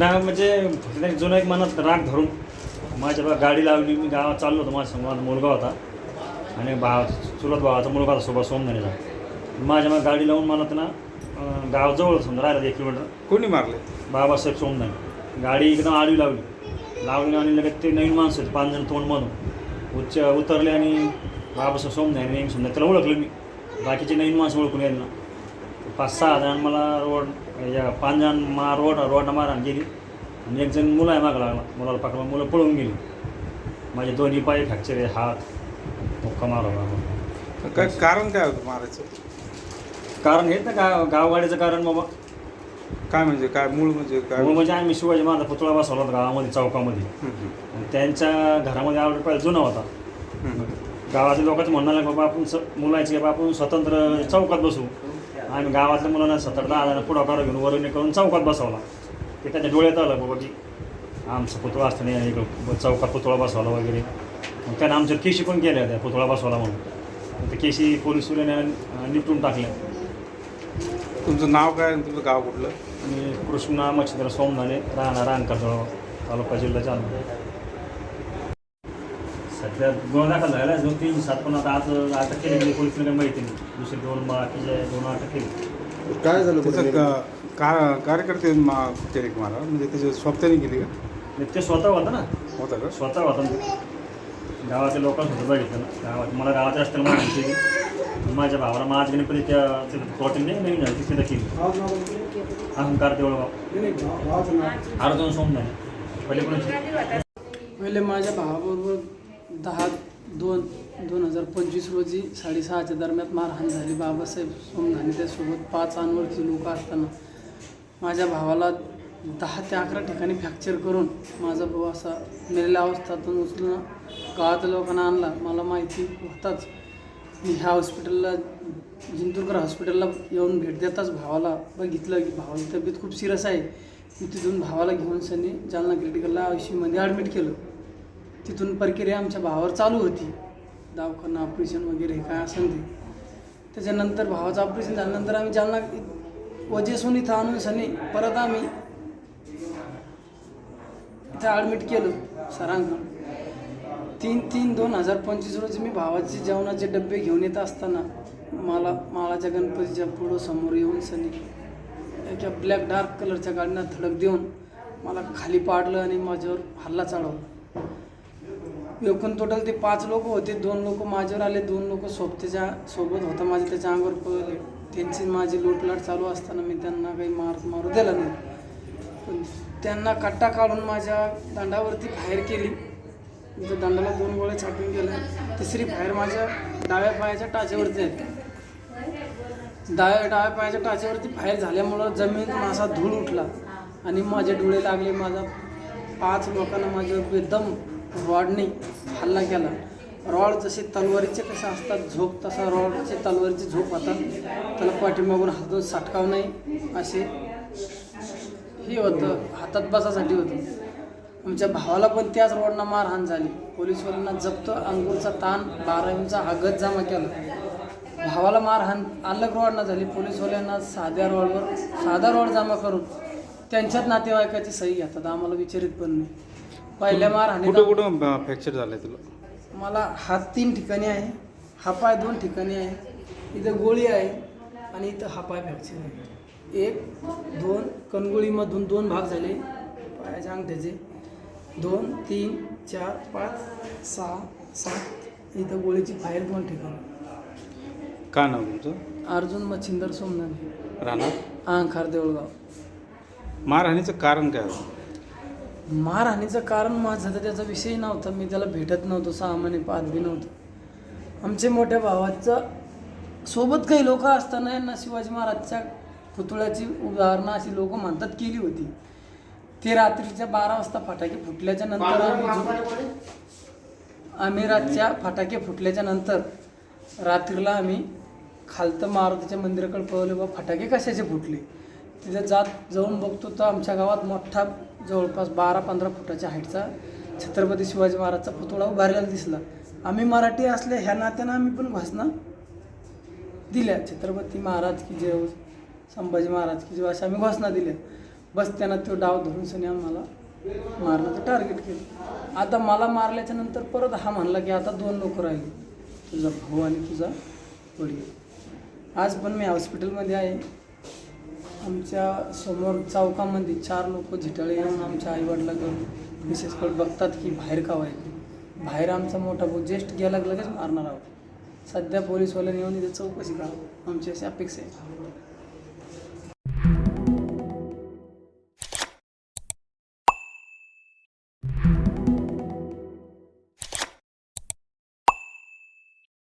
नाही म्हणजे जुनं एक मनात राग धरून माझ्या बा गाडी लावली मी गावात चाललो होतो माझ्यासमोर मुलगा होता. आणि भाव चुलत भावाचा मुलगा होता सोबत सोमनानीचा माझ्या मग गाडी लावून मला त्यांना अं, गावाजवळ समजा राहिला एक किलोमीटर. कोणी मारले? बाबासाहेब सोमनानी गाडी एकदम आडवी लावली. लावली आणि लगेच ते नवीन माणसं होते पाच जण तोंड म्हणून उच्च उतरले आणि बाबासाहेब नेहमी समजा त्याला ओळखलं मी. बाकीचे नवीन माणसं ओळखून यायला. ना पाच सहा जण मला रोड या पाच जण मा रोड रोडला मारहाण गेली. आणि एक जण मुलं आहे मागं लागला. मुलाला पकडून मुलं पळून गेली. माझे दोन्ही पाय फ्रॅक्चर आहे. हात मुक्का मारला काय कारण काय होतं मारायचं? कारण हेच ना गाव गावगाडीचं कारण बाबा. काय म्हणजे काय मूळ म्हणजे काय? मूळ म्हणजे आम्ही शिवाजी महाराज पुतळा बसवला होता गावामध्ये चौकामध्ये. त्यांच्या घरामध्ये आवड पहिला जुना होता. हम्म. गावातल्या लोकांचं म्हणणं लागलं बाबा आपण स मुलाचे बाबा आपण स्वतंत्र चौकात बसू. आम्ही गावातल्या मुलांना सत्तर दहा जण पुढाकार घेऊन वरून करून चौकात बसवला. ते त्याच्या डोळ्यात आलं बाबा की आमचा पुतळा असताना इकडं चौकात पुतळा बसवला वगैरे. मग त्यानं आमच्या केशी पण केल्या त्या पुतळा बसवला म्हणून. ते केशी पोलीस सुरेने निपटून टाकल्या. तुमचं नाव काय आणि तुमचं गाव कुठलं? आणि कृष्णा मच्छिंद्र सोमनाने राहणार रानकर तालुका जिल्हा जालना. सध्या गुन्हा दाखल झाला दोन तीन सात पण आता आज अटक केली गेली पोलिसांनी काही माहिती नाही. दुसरे दोन बाकीचे दोन अटक केली. काय झालं त्याचं का- का- कार्यकर्ते मा टेरिक मारा म्हणजे त्याच्या स्वप्त्याने गेली का? ते स्वतः होता ना. होता का? स्वतः होता. ना ते. गावातल्या लोकांना सुद्धा बघितलं ना. गावात मला गावाच्या रस्त्याला माहिती केली माझ्या भावाला महाज गणपती त्या नाही नवीन झाली तिथे केली. अहंकार देवळगाव अर्जुन सोमनाने पहिले कोणाची पहिले माझ्या भावाबरोबर दहा दोन दोन हजार पंचवीस रोजी साडेसहाच्या दरम्यान मारहाण झाली. बाबासाहेब सोमनाने त्यासोबत पाच अनोळखी लोक असताना माझ्या भावाला दहा ते अकरा ठिकाणी फ्रॅक्चर करून माझा भाऊ असा मेलेल्या अवस्थातून उचलून गावातल्या लोकांना आणला. मला माहिती होताच मी ह्या हॉस्पिटलला जिंतूरकर हॉस्पिटलला येऊन भेट देताच भावाला बघितलं की भावाची तब्येत खूप सिरियस आहे. मी तिथून भावाला घेऊन सनी जालना क्रिटिकलला आयुष्यमध्ये ॲडमिट केलं. तिथून प्रक्रिया आमच्या भावावर चालू होती. दवाखाना ऑपरेशन वगैरे काय असेल ते. त्याच्यानंतर भावाचं ऑपरेशन झाल्यानंतर आम्ही जालना वजेसून इथं आणून सनी परत आम्ही इथं ॲडमिट केलं सरांकडून तीन तीन दोन हजार पंचवीस रोजी मी भावाचे जेवणाचे डबे घेऊन येत असताना मला माळाच्या गणपतीच्या पुढं समोर येऊन सनी एका ब्लॅक डार्क कलरच्या गाडीनं धडक देऊन मला खाली पाडलं आणि माझ्यावर हल्ला चढवला. एकूण टोटल ते पाच लोक होते. दोन लोक माझ्यावर आले दोन लोक सोबतीच्या सोबत होता माझे त्याच्या अंगावर पळले त्यांची माझी लोटलाट चालू असताना मी त्यांना काही मार मारू दिला नाही. पण त्यांना कट्टा काढून माझ्या दांडावरती फायर केली. त्या दंडाला दोन गोळे छाटून गेले तिसरी फायर माझ्या डाव्या पायाच्या टाचेवरती आहेत डाव्या डाव्या पायाच्या टाचेवरती फायर झाल्यामुळं जमिनीतून असा धूळ उठला. आणि माझे डोळे लागले. माझा पाच लोकांना माझ्यावर एकदम रॉडने हल्ला केला. रॉड जसे तलवारीचे कसे असतात झोप तसा रॉडचे तलवारीची झोप होतात त्याला पाठीमागून हातून साठकाव नाही असे हे होतं हातात बसासाठी होतं. आमच्या भावाला पण त्याच रोडनं मारहाण झाली. पोलीसवाल्यांना जप्त अंगूरचा ताण बारावीचा आगत जमा केला. भावाला मारहाण अलग रोडनं झाली. पोलीसवाल्यांना साध्या रोडवर साधा रोड जमा करून त्यांच्याच नातेवाईकाची सही घेतात. आम्हाला विचारित पण नाही. पहिल्या कुठं मारहाणीला कुठं फ्रॅक्चर झालंय तुला? मला हात तीन ठिकाणी आहे हा पाय दोन ठिकाणी आहे इथं गोळी आहे आणि इथं हा पाय फ्रॅक्चर आहे. एक दोन कणगोळीमधून दोन भाग झाले पायाच्या अंगठ्याचे. दोन तीन चार पाच सहा सात इथं गोळीची फायर दोन ठिकाणी. काय नाव तुमचं? अर्जुन मच्छिंदर सोमनाने राहणार? अहंकार देऊळगाव. मारहाणीचं कारण काय होतं? मारहाणीचं कारण माझं तर त्याचा विषय नव्हता. मी त्याला भेटत नव्हतो सहा महिने पाहत बी नव्हतो. आमचे मोठ्या भावाचं सोबत काही लोक असताना यांना शिवाजी महाराजच्या पुतळ्याची उदाहरणं अशी लोक म्हणतात केली होती. ते रात्रीच्या बारा वाजता फटाके फुटल्याच्या नंतर आम्ही आम्ही रातच्या फटाके फुटल्याच्या नंतर रात्रीला आम्ही खालतं मारुतीच्या मंदिराकडे पळवले बा फटाके कशाचे फुटले? तिथे जात जाऊन बघतो तर आमच्या गावात मोठा जवळपास बारा पंधरा फुटाच्या हाईटचा छत्रपती शिवाजी महाराजचा पुतळा उभारलेला दिसला. आम्ही मराठी असल्या ह्या नात्यानं आम्ही पण घोषणा दिल्या. छत्रपती महाराज की जय संभाजी महाराज की जय अशा आम्ही घोषणा दिल्या. बस त्यांना तो डाव धरून सनी आम्हाला मारण्याचं टार्गेट केलं. आता मला मारल्याच्या नंतर परत हा म्हणला की आता दोन लोक राहिले तुझा भाऊ आणि तुझा वडील. आज पण मी हॉस्पिटलमध्ये आहे. आमच्यासमोर चौकामध्ये चार लोक झिटाळे येऊन आमच्या आईवडिलाकडून मिसेसकडे बघतात की बाहेर का व्हायचं? बाहेर आमचा मोठा भाऊ ज्येष्ठ गेला लगेच मारणार आहोत. सध्या पोलीसवाल्याने येऊन इथे चौकशी करावं. आमची अशी अपेक्षा आहे.